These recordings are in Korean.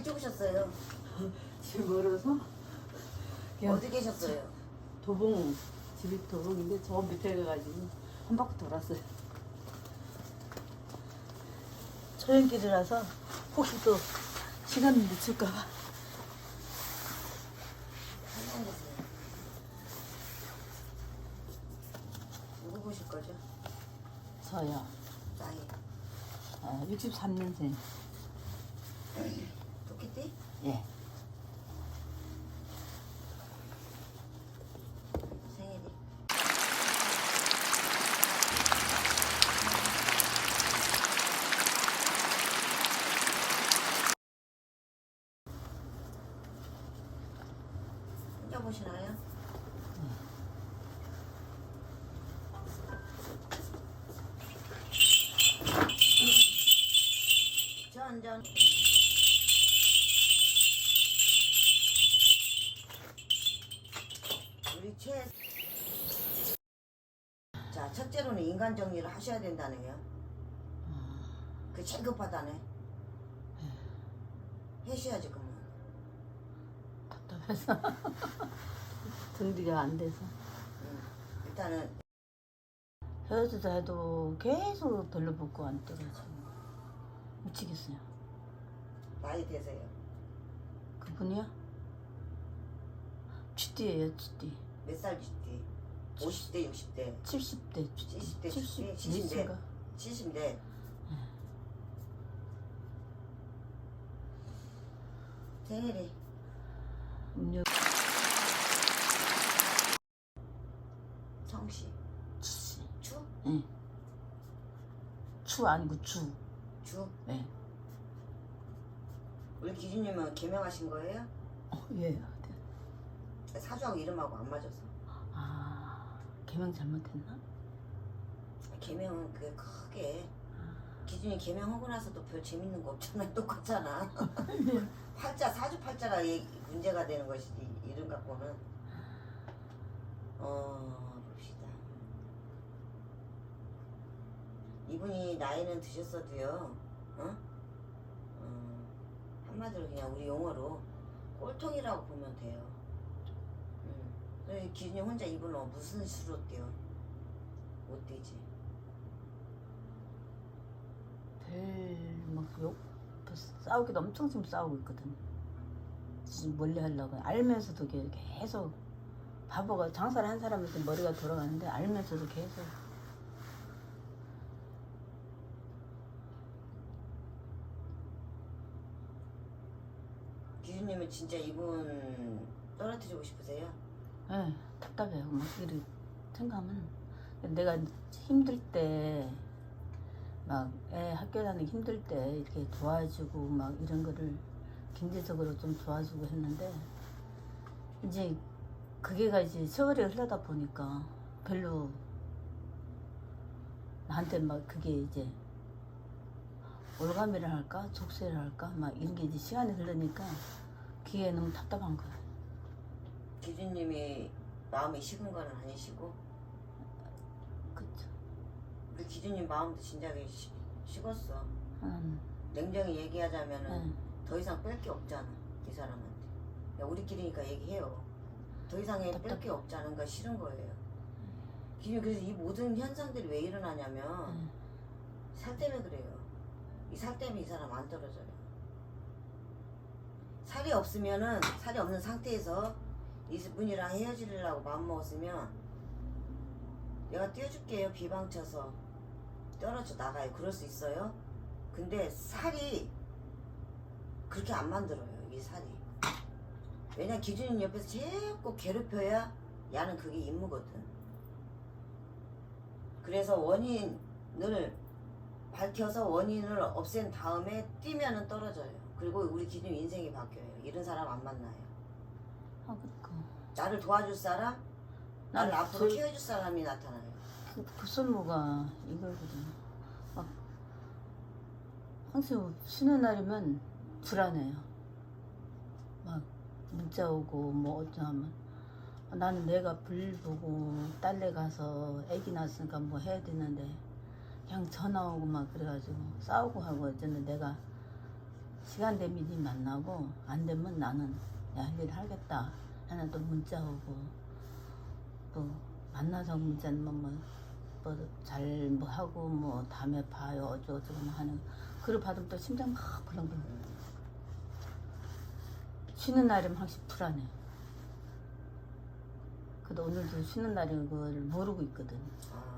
일찍 오셨어요. 지금 멀어서 어디 계셨어요? 도봉 집이 도봉인데 저 밑에 가가지고 한 바퀴 돌았어요. 저행길이라서 혹시 또 시간 계세요. 누구 보실 거죠? 저요. 나이. 아, 63년생. 토끼띠? 예. 생일이. 혼자 보시나요? 전전 우리 최. 자, 첫째로는 인간 정리를 하셔야 된다네요. 그 제일 급하다네. 해셔야지 그 답답해서 등리가 안 돼서 응. 일단은 헤어지자 해도 계속 별로붙고 안 떨어져. 미치겠어요. 나이 되세요. 그분이요? 쥐띠예요, 쥐띠. 몇살 주디? 50대, 60대, 70대, 70대, 70, 70대. 70인가? 70대. 생일이 음료 성씨 추씨. 추? 예. 추 아니고 주. 주? 예. 우리 기준님은 개명하신 거예요? 어, 예. 사주하고 이름하고 안 맞아서. 아, 개명 잘못했나? 개명은 그게 크게 기준이 개명하고 나서도 별 재밌는 거 없잖아 똑같잖아. 팔자 사주 팔자가 이- 문제가 되는 것이지 이름 갖고는. 어 봅시다. 이분이 나이는 드셨어도요 어? 어, 한마디로 그냥 우리 용어로 꼴통이라고 보면 돼요. 음. 그래서 기준이 혼자 이분은 무슨 수로 뛰어 못 뛰지 별막 욕, 싸우기도 엄청 지금 싸우고 있거든. 지금 멀리 하려고 알면서도 계- 계속 바보가 장사를 한 사람한테 머리가 돌아가는데 알면서도 계속 기준님은 진짜 이분 떨어뜨리고 싶으세요? 예, 답답해요. 막 이렇게 생각하면 내가 힘들 때 막 애 학교 다니기 힘들 때 이렇게 도와주고 막 이런 거를 경제적으로 좀 도와주고 했는데 이제 그게가 이제 세월이 흐르다 보니까 별로 나한테 막 그게 이제 올가미를 할까 족쇄를 할까 막 이런 게 이제 시간이 흐르니까 그게 너무 답답한 거야. 기준님이 마음이 식은 건 아니시고 그쵸. 우리 기준님 마음도 진작에 시- 식었어 음, 냉정히 얘기하자면은 네. 더 이상 뺄 게 없잖아 이 사람한테 야, 우리끼리니까 얘기해요 더 이상의 뺄게 없자는 거 싫은 거예요 기준님 그래서 이 모든 현상들이 왜 일어나냐면 음. 살 때문에 그래요. 이 살 때문에 이 사람 안 떨어져요. 살이 없으면은 살이 없는 상태에서 이분이랑 헤어지려고 마음 먹었으면 내가 띄워줄게요 비방 쳐서 떨어져 나가요. 그럴 수 있어요. 근데 살이 그렇게 안 만들어요. 이 살이. 왜냐 기준인 옆에서 자꾸 괴롭혀야 야는 그게 임무거든. 그래서 원인을 밝혀서 원인을 없앤 다음에 뛰면은 떨어져요. 그리고 우리 기준 인생이 바뀌어요. 이런 사람 안 만나요. 아, 그니까. 나를 도와줄 사람, 나를 난 앞으로 그- 키워줄 사람이 나타나요. 그, 그 손모가 이거거든. 막, 항상 쉬는 날이면 불안해요. 막, 문자 오고, 뭐, 어쩌면. 나는 내가 불 보고, 딸네 가서 애기 낳았으니까 뭐 해야 되는데, 그냥 전화 오고 막 그래가지고, 싸우고 하고 어쨌든 내가 시간 되면 니 만나고 안 되면 나는 내할 일을 하겠다. 하나 또 문자 오고 또 만나서 문자는 뭐뭐잘 뭐 하고 뭐 다음에 봐요 어쩌고저쩌고 뭐 하는 그걸 받으면 또 심장 막 벌렁벌렁 쉬는 날이면 확실히 불안해. 그래도 오늘도 쉬는 날인 걸 모르고 있거든. 아.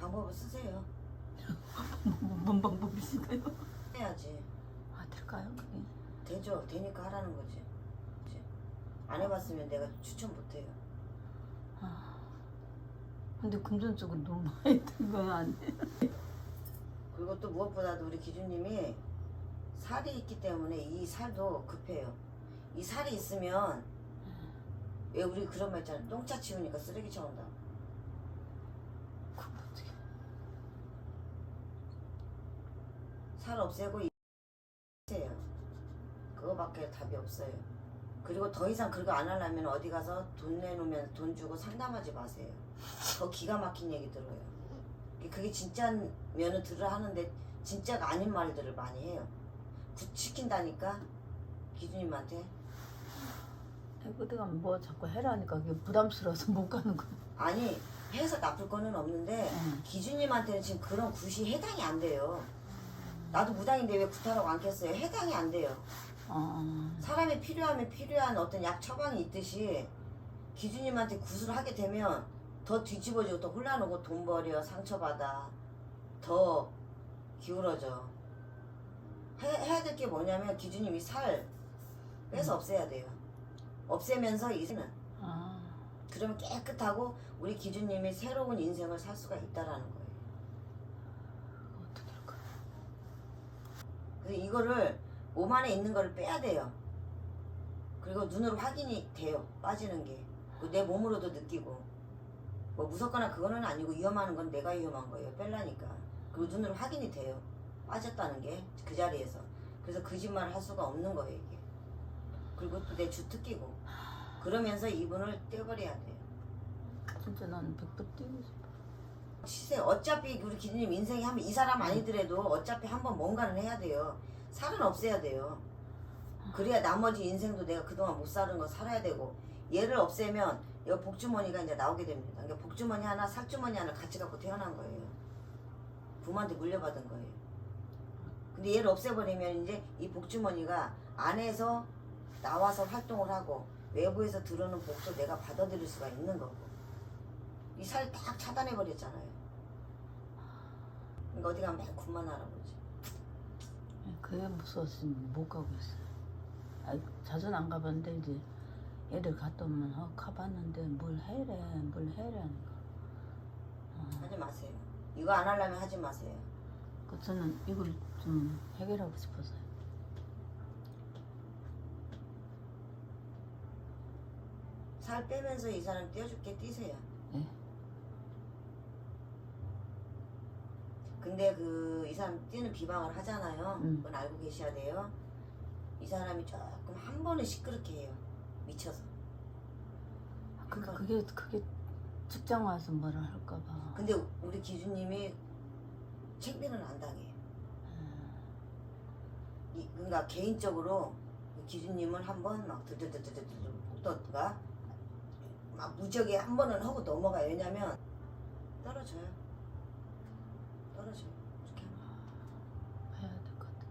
방법을 쓰세요. 뭔 방법이신가요? 해야지. 아 될까요 그게? 되죠. 되니까 하라는 거지. 그치? 안 해봤으면 내가 추천 못해요. 아, 근데 금전적으로 너무 많이 든건 아니에요. 그리고 또 무엇보다도 우리 기준님이 살이 있기 때문에 이 살도 급해요. 이 살이 있으면 왜 우리 그런 말 있잖아. 똥차 치우니까 쓰레기 쳐온다. 그럼 어떻게? 살 없애고 있어요. 그거밖에 답이 없어요. 그리고 더 이상 그거 안 하려면 어디 가서 돈 내놓으면 돈 주고 상담하지 마세요. 더 기가 막힌 얘기 들어요. 그게 진짜면은 들으라 하는데 진짜가 아닌 말들을 많이 해요. 굿 시킨다니까 기준님한테 어디가 뭐 자꾸 해라니까 그게 부담스러워서 못 가는 거야. 아니 해서 나쁠 거는 없는데 응. 기준님한테는 지금 그런 굿이 해당이 안 돼요. 나도 무당인데 왜 굿하라고 안겠어요? 해당이 안 돼요. 어, 사람이 필요하면 필요한 어떤 약 처방이 있듯이 기준님한테 굿을 하게 되면 더 뒤집어지고 더 혼란하고 돈 버려 상처받아 더 기울어져. 해, 해야 될 게 뭐냐면 기준님이 살 빼서 없애야 돼요. 없애면서 이제는 아, 그러면 깨끗하고 우리 기준님이 새로운 인생을 살 수가 있다라는 거예요. 어떻게 할까? 그래서 이거를 몸 안에 있는 거를 빼야 돼요. 그리고 눈으로 확인이 돼요. 빠지는 게. 그내 몸으로도 느끼고. 뭐 무섭거나 그거는 아니고 위험한 건 내가 위험한 거예요. 뺄라니까. 그리고 눈으로 확인이 돼요. 빠졌다는 게 그 자리에서. 그래서 거짓말 할 수가 없는 거예요, 이게. 그리고 또 내 주특기고. 그러면서 이분을 떼버려야 돼요. 진짜 나는 백번 뛰고 싶어. 치세요. 어차피 우리 기준님 인생이 하면 이 사람 아니더라도 어차피 한번 뭔가는 해야 돼요. 살은 없애야 돼요. 그래야 나머지 인생도 내가 그동안 못 살은 거 살아야 되고 얘를 없애면 이 복주머니가 이제 나오게 됩니다. 그러니까 복주머니 하나, 살주머니 하나 같이 갖고 태어난 거예요. 부모한테 물려받은 거예요. 근데 얘를 없애버리면 이제 이 복주머니가 안에서 나와서 활동을 하고 외부에서 들어오는 복도 내가 받아들일 수가 있는 거고 이 살 딱 차단해 버렸잖아요. 그러니까 어디 가면 맨 굿만 알아보지. 그게 무서워서 못 가고 있어요. 아, 자주는 안 가봤는데 이제 애들 갔다 오면 어, 가봤는데 뭘 해래, 뭘 해래 하니까. 하지 마세요. 이거 안 하려면 하지 마세요. 그 저는 이걸 좀 해결하고 싶어서요. 살 빼면서 이 사람 떼어줄게 뛰세요. 네. 근데 그 이 사람 뛰는 비방을 하잖아요. 음. 그건 알고 계셔야 돼요. 이 사람이 조금 한 번은 시끄럽게 해요. 미쳐서. 그. 그게 그게 직장 와서 뭐라 할까봐. 근데 우리 기준님이 책비는 안 당해요. 이, 그러니까 개인적으로 기준님은 한번막 드드드드드드 복도가 막 무지하게 한 번은 하고 넘어가요. 왜냐면. 떨어져요. 이렇게 하면. 해야 될 것 같은데.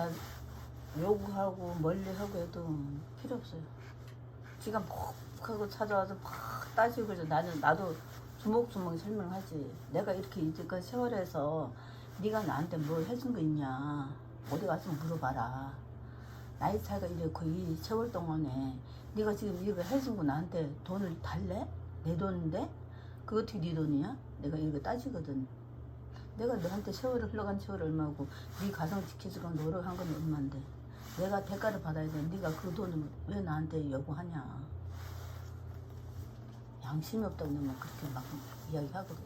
나 요구하고 멀리하고 해도 필요 없어요. 지가 푹 하고 찾아와서 팍 따지고 그래서 나는 나도 주먹주먹 설명하지. 내가 이렇게 이제껏 세월에서 네가 나한테 뭘 해준 거 있냐. 어디 가서 물어봐라. 나이 차이가 이래 거의 세월 동안에 네가 지금 이거 해준 거 나한테 돈을 달래? 내 돈인데? 그거 어떻게 네 돈이야? 내가 이거 따지거든. 내가 너한테 세월을 흘러간 세월 얼마고 네 가정 지켜주고 노력한 건 얼마인데. 내가 대가를 받아야 돼. 네가 그 돈을 왜 나한테 요구하냐. 양심이 없다고 내가 그렇게 막 이야기하거든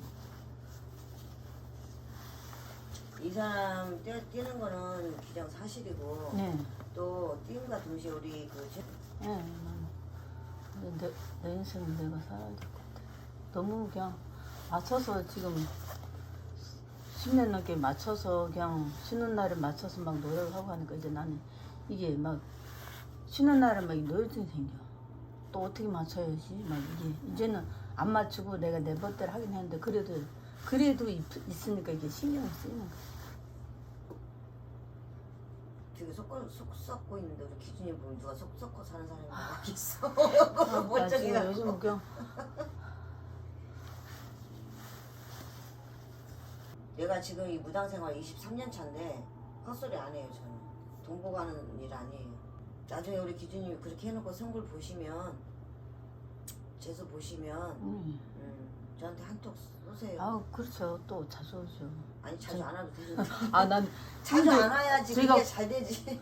이 사람 뛰, 뛰는 거는 기정 사실이고 네, 또 뛰는과 동시에 우리 그 제- 네 내, 내 인생은 내가 살아야 될 것 같아. 너무 그냥 맞춰서 지금 10년 넘게 맞춰서 그냥 쉬는 날에 맞춰서 막 노력을 하고 하니까 이제 나는 이게 막 쉬는 날에 막 노여증이 생겨. 또 어떻게 맞춰야지? 막 이게 이제는 안 맞추고 내가 내 멋대로 하긴 했는데 그래도 그래도 있, 있으니까 이게 신경이 쓰이는 거야. 되게 속, 속 썩고 있는데 우리 기준이 보면 누가 속 썩고 사는 사람이 아. 있어. 나 지금 멀쩡해갖고. 요즘 그냥 내가 지금 이 무당 생활 23년 차인데 헛소리 안 해요 저는. 돈 보고 하는 일 아니에요. 나중에 우리 기준님이 그렇게 해놓고 선글 보시면 재수 보시면 음. 음, 저한테 한턱 쏘세요. 아 그렇죠. 또 자주 오죠. 아니 자주 안 와도 되는데. 아난 자주 안 와야지 제가- 그게 잘 되지